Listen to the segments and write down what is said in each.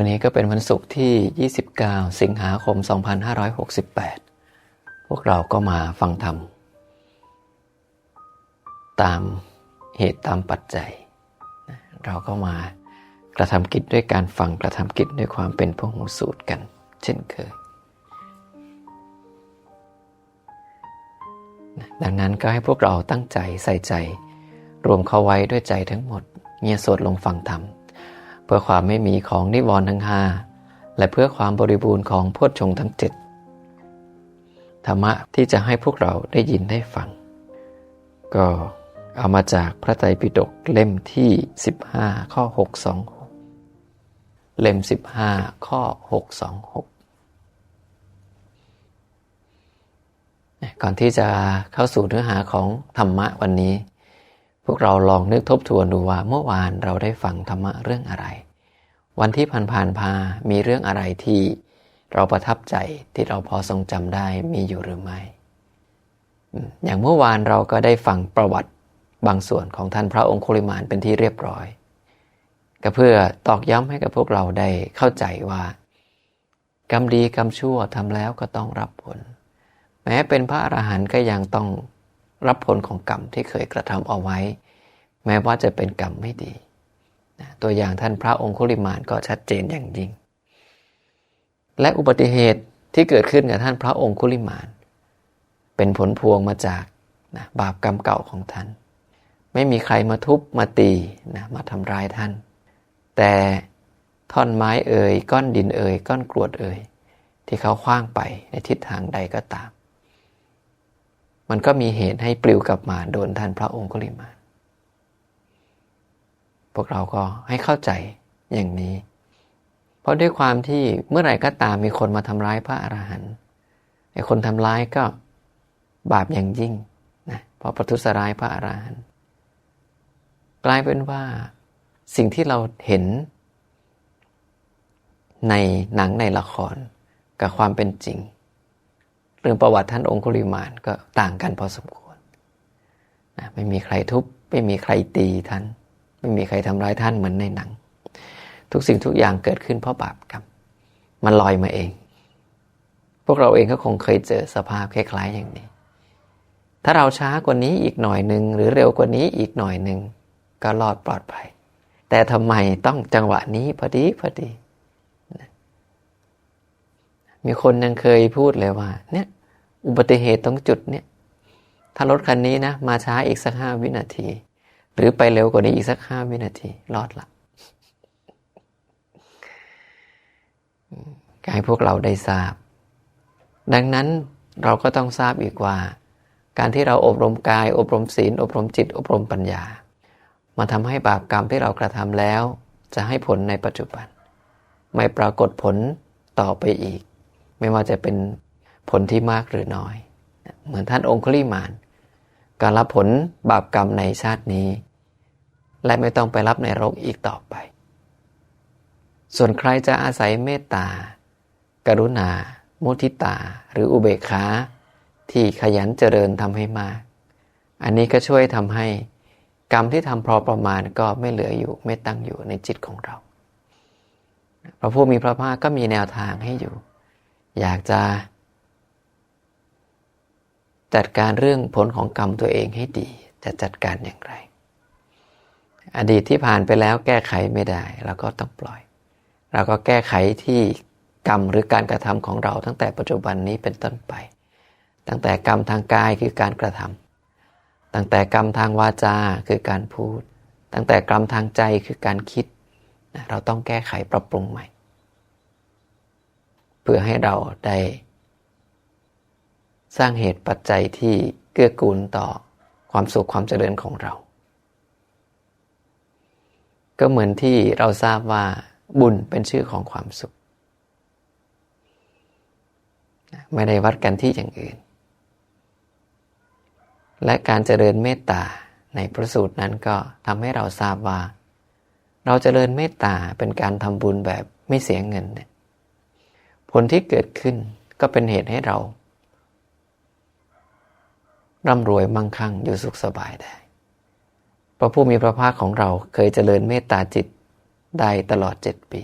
วันนี้ก็เป็นวันศุกร์ที่ 29 สิงหาคม 2568 พวกเราก็มาฟังธรรม ตามเหตุตามปัจจัย เราก็มากระทำกิจด้วยการฟังกระทำกิจด้วยความเป็นพหูสูตรกัน เช่นเคย ดังนั้นก็ให้พวกเราตั้งใจใส่ใจ รวมเข้าไว้ด้วยใจทั้งหมดเงียสวดลงฟังธรรม เพื่อความไม่มีของนิวรณ์ทั้งห้าและเพื่อความบริบูรณ์ของพุทธชงทั้งเจ็ดธรรมะที่จะให้พวกเราได้ยินได้ฟัง ก็เอามาจากพระไตรปิฎกเล่มที่ 15 ข้อ 626 เล่ม 15 ข้อ 626 ก่อนที่จะเข้าสู่เนื้อหาของธรรมะวันนี้ พวกเราลองนึกทบทวนดูว่าเมื่อวานเราได้ฟังธรรมะเรื่องอะไร วันที่ผ่านๆพามีเรื่องอะไรที่เราประทับใจที่เราพอทรงจำได้มีอยู่หรือไม่ อย่างเมื่อวานเราก็ได้ฟังประวัติบางส่วนของท่านพระองคุลิมานเป็นที่เรียบร้อย ก็เพื่อตอกย้ำให้กับพวกเราได้เข้าใจว่า กรรมดีกรรมชั่วทำแล้วก็ต้องรับผล แม้เป็นพระอรหันต์ก็ยังต้องรับผลของกรรมที่เคยกระทำเอาไว้ แม้ว่าจะเป็นกรรมไม่ดี ตัวอย่างท่านพระองคุลิมานก็ชัดเจนอย่างยิ่ง และอุบัติเหตุที่เกิดขึ้นกับท่านพระองคุลิมาน เป็นผลพวงมาจากนะบาปกรรมเก่าของท่าน ไม่มีใครมาทุบมาตีนะมาทำร้ายท่าน แต่ท่อนไม้เอ่ยก้อนดินเอ่ยก้อนกรวดเอ่ยที่เขาคว้างไปในทิศทางใดก็ตาม มันก็มีเหตุให้ปลิวกลับมาโดนท่านพระองคุลิมาน วกเราก็ให้เข้าใจอย่างนี้ เพราะด้วยความที่เมื่อไหร่ก็ตามมีคนมาทำร้ายพระอรหันต์ไอ้คนทำร้ายก็บาปอย่างยิ่งนะเพราะประทุษร้ายพระอรหันต์กลายเป็นว่าสิ่งที่เราเห็น ในหนังในละครกับความเป็นจริง เรื่องประวัติท่านองคุลิมานก็ต่างกันพอสมควรนะไม่มีใครทุบไม่มีใครตีท่าน ไม่มีใครทำร้ายท่านเหมือนในหนัง ทุกสิ่งทุกอย่างเกิดขึ้นเพราะบาปกรรมมันลอยมาเอง พวกเราเองก็คงเคยเจอสภาพคล้ายๆอย่างนี้ ถ้าเราช้ากว่านี้อีกหน่อยหนึ่งหรือเร็วกว่านี้อีกหน่อยหนึ่งก็รอดปลอดภัย แต่ทำไมต้องจังหวะนี้พอดีพอดีมีคนยังเคยพูดเลยว่า เนี่ย อุบัติเหตุตรงจุดเนี่ย ถ้ารถคันนี้นะ มาช้าอีกสักห้าวินาที หรือไปเร็วกว่านี้อีกสักห้าวินาที รอดละกให้พวกเราได้ทราบ ดังนั้นเราก็ต้องทราบอีกว่า การที่เราอบรมกาย อบรมศีล อบรมจิต อบรมปัญญา มาทำให้บาปกรรมที่เรากระทำแล้ว จะให้ผลในปัจจุบัน ไม่ปรากฏผลต่อไปอีก ไม่ว่าจะเป็นผลที่มากหรือน้อย เหมือนท่านองคุลิมานการรับผลบาปกรรมในชาตินี้ และไม่ต้องไปรับในรกอีกต่อไป ส่วนใครจะอาศัยเมตตา กรุณา มุทิตา หรืออุเบกขาที่ขยันเจริญทำให้มาก อันนี้ก็ช่วยทำให้กรรมที่ทำพอประมาณก็ไม่เหลืออยู่ไม่ตั้งอยู่ในจิตของเรา พระผู้มีพระภาคก็มีแนวทางให้อยู่ อยากจะ จัดการเรื่องผลของกรรมตัวเองให้ดี จะจัดการอย่างไร อดีตที่ผ่านไปแล้วแก้ไขไม่ได้เราก็ต้องปล่อย เราก็แก้ไขที่กรรมหรือการกระทำของเราตั้งแต่ปัจจุบันนี้เป็นต้นไป ตั้งแต่กรรมทางกายคือการกระทำตั้งแต่กรรมทางวาจาคือการพูด ตั้งแต่กรรมทางใจคือการคิด เราต้องแก้ไขปรับปรุงใหม่ เพื่อให้เราได้ สร้างเหตุปัจจัยที่เกื้อกูลต่อความสุขความเจริญของเรา ก็เหมือนที่เราทราบว่าบุญเป็นชื่อของความสุข ไม่ได้วัดกันที่อย่างอื่น และการเจริญเมตตาในพระสูตรนั้นก็ทำให้เราทราบว่า เราเจริญเมตตาเป็นการทำบุญแบบไม่เสียเงินเนี่ยผลที่เกิดขึ้นก็เป็นเหตุให้เราร่ำรวยมั่งคั่งอยู่สุขสบายได้ พระผู้มีพระภาคของเราเคยเจริญเมตตาจิตได้ตลอดเจ็ดปี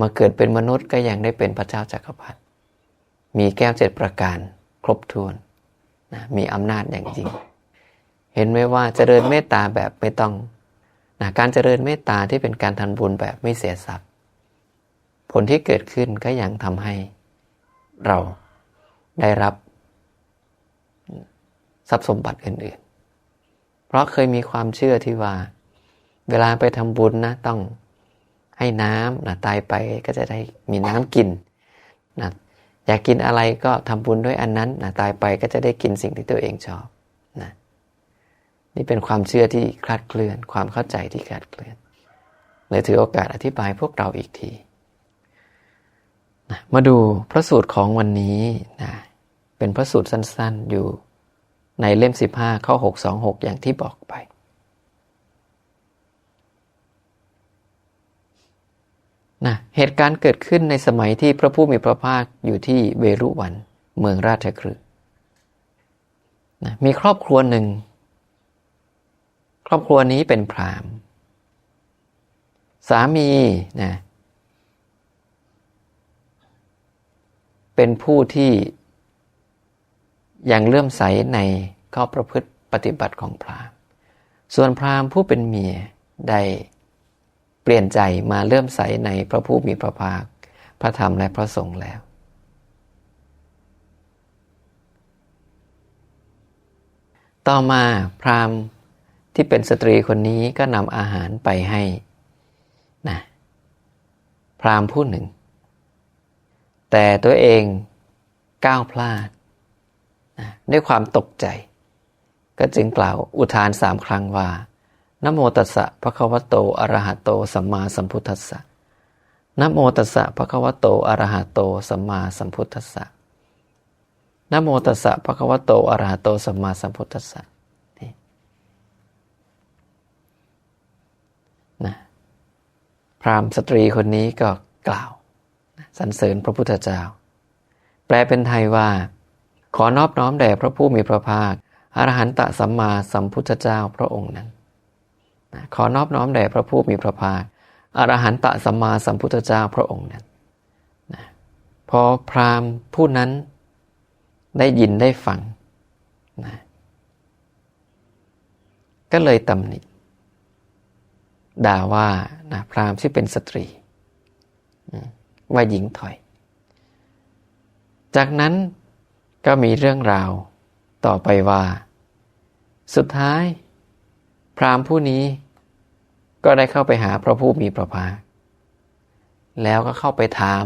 มาเกิดเป็นมนุษย์ก็ยังได้เป็นพระเจ้าจากักรพรรดิมีแก้วเจ็ดประการครบถ้วนนะมีอำนาจอย่างจริง เห็นไหมว่าเจริญเมตตาแบบไม่ต้องนะการเจริญเมตตาที่เป็นการทำบุญแบบไม่เสียทรัพย์ ผลที่เกิดขึ้นก็ยังทำให้เราได้รับทรัพย์สมบัติอื่นๆ ราะเคยมีความเชื่อที่ว่า เวลาไปทำบุญนะต้องให้น้ำนะตายไปก็จะได้มีน้ำกินนะอยากกินอะไรก็ทำบุญด้วยอันนั้นนะตายไปก็จะได้กินสิ่งที่ตัวเองชอบนะนี่เป็นความเชื่อที่คลาดเคลื่อน ความเข้าใจที่คลาดเคลื่อนเลยถือโอกาสอธิบายพวกเราอีกทีนะมาดูพระสูตรของวันนี้นะเป็นพระสูตรสั้นๆอยู่ ในเล่ม 15 ข้อ 626 อย่างที่บอกไป นะ เหตุการณ์เกิดขึ้นในสมัยที่พระผู้มีพระภาคอยู่ที่เวรุวัน เมืองราชคฤห์นะมีครอบครัวหนึ่ง ครอบครัวนี้เป็นพราหมณ์ สามีนะเป็นผู้ที่ อยังเลื่อมใสในข้อประพฤติปฏิบัติของพราหมณ์ ส่วนพราหมณ์ผู้เป็นเมียได้เปลี่ยนใจมาเลื่อมใสในพระผู้มีพระภาค พระธรรมและพระสงฆ์แล้ว ต่อมาพราหมณ์ที่เป็นสตรีคนนี้ก็นำอาหารไปให้นะพราหมณ์ผู้หนึ่ง แต่ตัวเองก้าวพลาด นะด้วยความตกใจ ก็จึงกล่าวอุทานสามครั้งว่านโมตัสสะภะคะวะโตอรหะโตสัมมาสัมพุทธัสสะนโมตัสสะภะคะวะโตอรหะโตสัมมาสัมพุทธัสสะนโมตัสสะภะคะวะโตอรหะโตสัมมาสัมพุทธัสสะนะพราหมณ์สตรีคนนี้ก็กล่าวสรรเสริญพระพุทธเจ้า แปลเป็นไทยว่า ขอนอบน้อมแด่พระผู้มีพระภาคอรหันตสัมมาสัมพุทธเจ้าพระองค์นั้นขอนอบน้อมแด่พระผู้มีพระภาคอรหันตสัมมาสัมพุทธเจ้าพระองค์นั้นพอพราหมณ์ผู้นั้นได้ยินได้ฟังนะก็เลยตำหนิด่าว่านะพราหมณ์ที่เป็นสตรีว่าหญิงถอย จากนั้น ก็มีเรื่องราว ต่อไปว่า สุดท้าย พราหมณ์ผู้นี้ ก็ได้เข้าไปหาพระผู้มีพระภาค แล้วก็เข้าไปถาม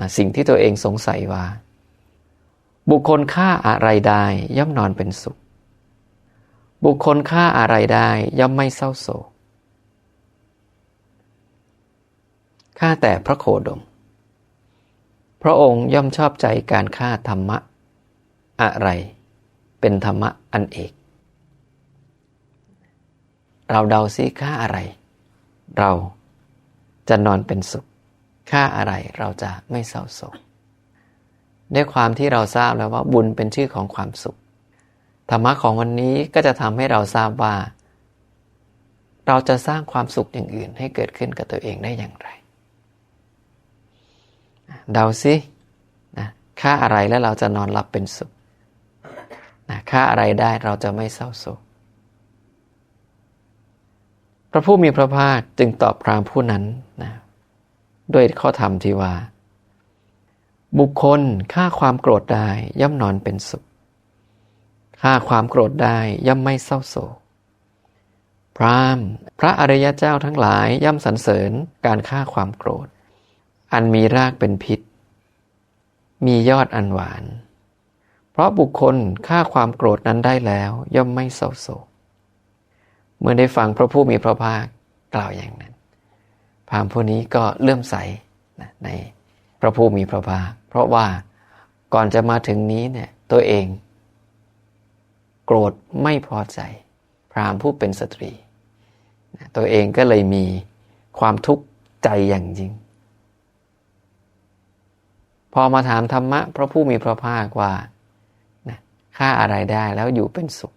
นะสิ่งที่ตัวเองสงสัยว่า บุคคลฆ่าอะไรได้ย่อมนอนเป็นสุข บุคคลฆ่าอะไรได้ย่อมไม่เศร้าโศกฆ่าแต่พระโคดม พระองค์ย่อมชอบใจการฆ่าธรรมะ อะไร เป็นธรรมะอันเอก เราเดาซิค่าอะไร เราจะนอนเป็นสุข ค่าอะไรเราจะไม่เศร้าโศกด้วยความที่เราทราบแล้วว่าบุญเป็นชื่อของความสุข ธรรมะของวันนี้ก็จะทำให้เราทราบว่า เราจะสร้างความสุขอย่างอื่นให้เกิดขึ้นกับตัวเองได้อย่างไร เดาซินะค่าอะไรแล้วเราจะนอนหลับเป็นสุข นะค่าอะไรได้เราจะไม่เศร้าโศก พระผู้มีพระภาคจึงตอบพรามผู้นั้นนะด้วยข้อธรรมที่ว่า บุคคลฆ่าความโกรธได้ย่อมนอนเป็นสุขฆ่าความโกรธได้ย่อมไม่เศร้าโศก พรามพระอริยเจ้าทั้งหลายย่อมสรรเสริญการฆ่าความโกรธ อันมีรากเป็นพิษ มียอดอันหวาน ราะบุคคลฆ่าความโกรธนั้นได้แล้ว ย่อมไม่เศร้าโศก เมื่อได้ฟังพระผู้มีพระภาคกล่าวอย่างนั้นพามผู้นี้ก็เลื่อมใสในพระผู้มีพระภาค เพราะว่าก่อนจะมาถึงนี้เนี่ยตัวเอง โกรธไม่พอใจ พรามผู้เป็นสตรี ตัวเองก็เลยมีความทุกข์ใจอย่างจริง พอมาถามธรรมะพระผู้มีพระภาคว่า ค่าอะไรได้แล้วอยู่เป็นสุข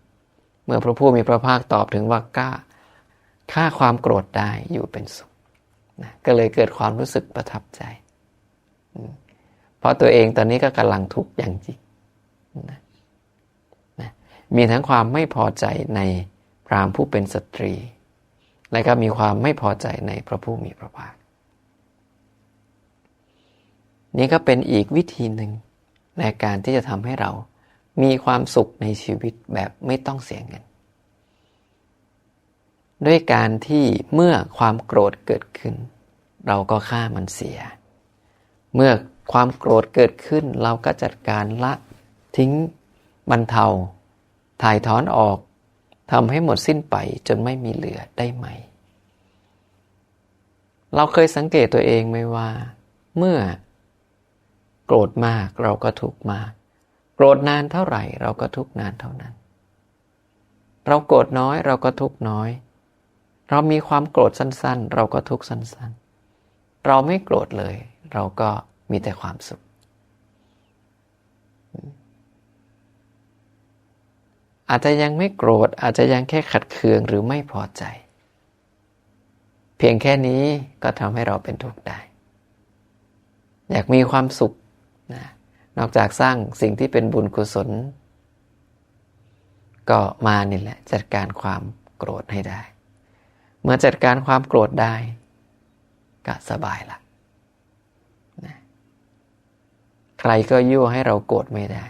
เมื่อพระผู้มีพระภาคตอบถึงว่ากล้าฆ่าความโกรธได้อยู่เป็นสุขนะก็เลยเกิดความรู้สึกประทับใจ เพราะตัวเองตอนนี้ก็กำลังทุกข์อย่างจริงนะนะมีทั้งความไม่พอใจในพรามผู้เป็นสตรี และก็มีความไม่พอใจในพระผู้มีพระภาค นี่ก็เป็นอีกวิธีหนึ่งในการที่จะทำให้เรา มีความสุขในชีวิตแบบไม่ต้องเสียเงิน ด้วยการที่เมื่อความโกรธเกิดขึ้น เราก็ฆ่ามันเสีย เมื่อความโกรธเกิดขึ้น เราก็จัดการละทิ้งบรรเทา ถ่ายถอนออกทำให้หมดสิ้นไปจนไม่มีเหลือได้ไหม เราเคยสังเกตตัวเองไหมว่า เมื่อ โกรธมากเราก็ทุกข์มาก โกรธนานเท่าไหร่ เราก็ทุกนานเท่านั้น เราโกรธน้อยเราก็ทุกน้อย เรามีความโกรธสั้นๆ เราก็ทุกข์สั้นๆ เราไม่โกรธเลย เราก็มีแต่ความสุข อาจจะยังไม่โกรธอาจจะยังแค่ขัดเคืองหรือไม่พอใจ เพียงแค่นี้ก็ทำให้เราเป็นทุกข์ได้ อยากมีความสุขนะ นอกจากสร้างสิ่งที่เป็นบุญกุศล ก็มานี่แหละ จัดการความโกรธให้ได้ เมื่อจัดการความโกรธได้ ก็สบายละนะใครก็ยั่วให้เราโกรธไม่ได้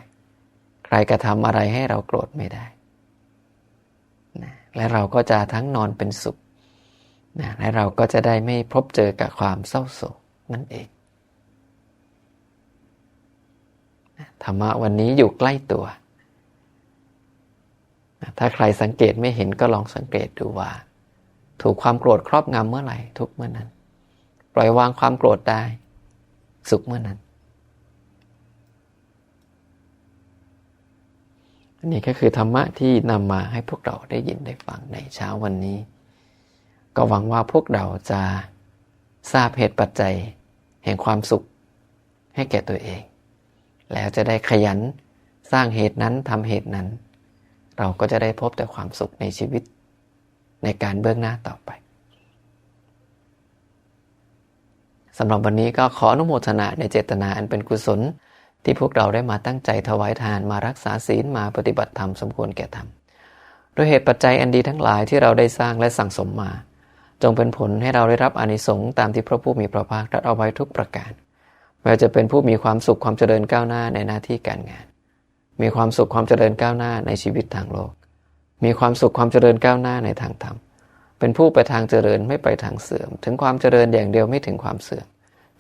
ใครกระทำอะไรให้เราโกรธไม่ได้นะและเราก็จะทั้งนอนเป็นสุขนะและเราก็จะได้ไม่พบเจอกับความเศร้าโศกนั่นเอง ธรรมะวันนี้อยู่ใกล้ตัว ถ้าใครสังเกตไม่เห็นก็ลองสังเกตดูว่า ถูกความโกรธครอบงำเมื่อไหร่ทุกเมื่อนั้น ปล่อยวางความโกรธได้ สุขเมื่อนั้น อันนี้ก็คือธรรมะที่นำมาให้พวกเราได้ยินได้ฟังในเช้าวันนี้ ก็หวังว่าพวกเราจะทราบเหตุปัจจัย แห่งความสุขให้แก่ตัวเอง แล้วจะได้ขยันสร้างเหตุนั้นทำเหตุนั้น เราก็จะได้พบแต่ความสุขในชีวิต ในการเบื้องหน้าต่อไปสำหรับวันนี้ก็ขออนุโมทนาในเจตนาอันเป็นกุศล ที่พวกเราได้มาตั้งใจถวายทานมารักษาศีลมาปฏิบัติธรรมสมควรแก่ธรรมด้วยเหตุปัจจัยอันดีทั้งหลายที่เราได้สร้างและสั่งสมมา จงเป็นผลให้เราได้รับอานิสงส์ตามที่พระผู้มีพระภาคตรัสเอาไว้ทุกประการ แม้จะเป็นผู้มีความสุขความเจริญก้าวหน้าในหน้าที่การงาน มีความสุขความเจริญก้าวหน้าในชีวิตทางโลก มีความสุขความเจริญก้าวหน้าในทางธรรม เป็นผู้ไปทางเจริญไม่ไปทางเสื่อม ถึงความเจริญอย่างเดียวไม่ถึงความเสื่อม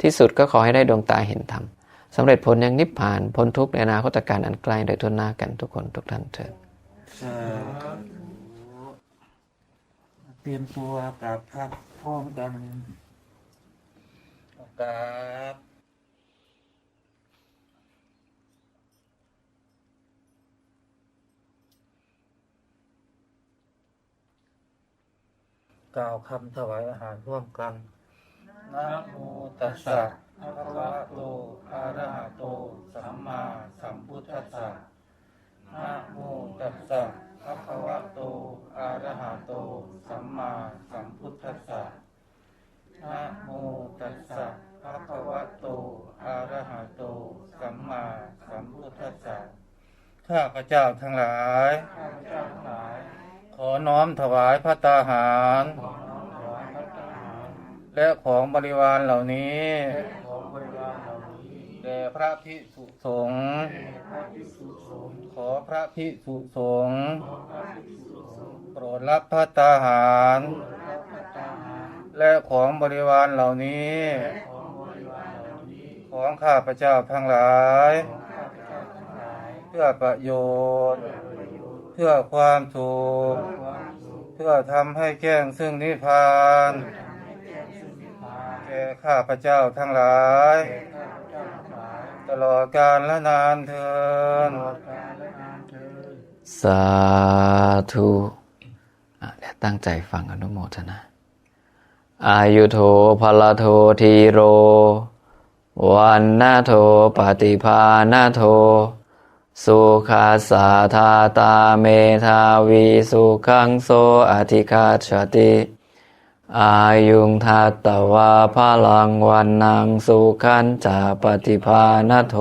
ที่สุดก็ขอให้ได้ดวงตาเห็นธรรมสำเร็จผลยังนิพพานพ้นทุกข์ในอนาคตการอันไกลโดยทุนหน้ากันทุกคนทุกท่านเถิดเตรียมตัวกับครับพร้อมกันกับ กล่าวคำถวายอาหารร่วมกัน นะโมตัสสะภะคะวะโตอะระหะโต สัมมาสัมพุทธัสสะนะโมตัสสะภะคะวะโตอะระหะโต สัมมาสัมพุทธัสสะนะโมตัสสะภะคะวะโตอะระหะโต สัมมาสัมพุทธัสสะข้าพเจ้าทั้งหลาย ข้าพเจ้าทั้งหลาย ขอน้อมถวายพระตาหาร และของบริวารเหล่านี้แด่พระพิสุสงฆ์ขอพระพิสุสงฆ์โปรดรับพระตาหาร และของบริวารเหล่านี้ ของข้าพเจ้าทั้งหลาย เพื่อประโยชน์ เพื่อความสุขเพื่อทำให้แจ้งซึ่งนิพพานแก่ข้าพเจ้าทั้งหลาย ตลอดกาลและนานเทินสาธุอะเดี๋ยวตั้งใจฟังอนุโมทนาอายุโทภลโททีโร วันนาโทปฏิภาณาโท สุขาสาธาตาเมธาวีสุขังโสอธิคาชติ อายุงทัตตวาพลังวันนังสุขันจะปฏิภาณโท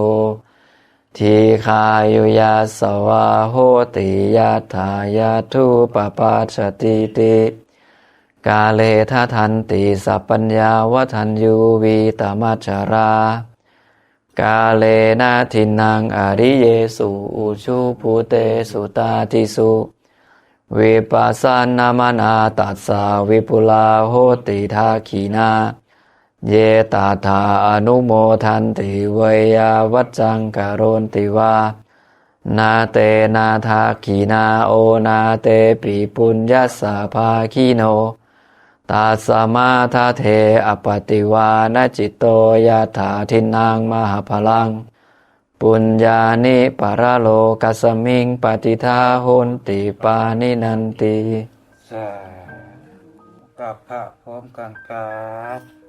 ทีคายุยาสวาโหติยาถายาทุปปัสสติติกาเลทะทันติสัพปัญญาวทันยูวีตมัจจารา กาเลนะทินังอริเยสุอุชุภูเตสุตาติสุวิปัสสนามนาตัสสาวิปุลาโหติทาขีนา เยตาธาอนุโมทันติเวยาวัจจังกโรนติวานาเตนาทาขีนาโอนาเตปิปุญญาสาภาคีโน ตาสมาทาเทอปติวานจิตโตยาถาทินางมหาพลัง ปุญญานิปารโลกัสมิงปฏิทาหุนติปานินันติสากับพระพร้อมกันครับ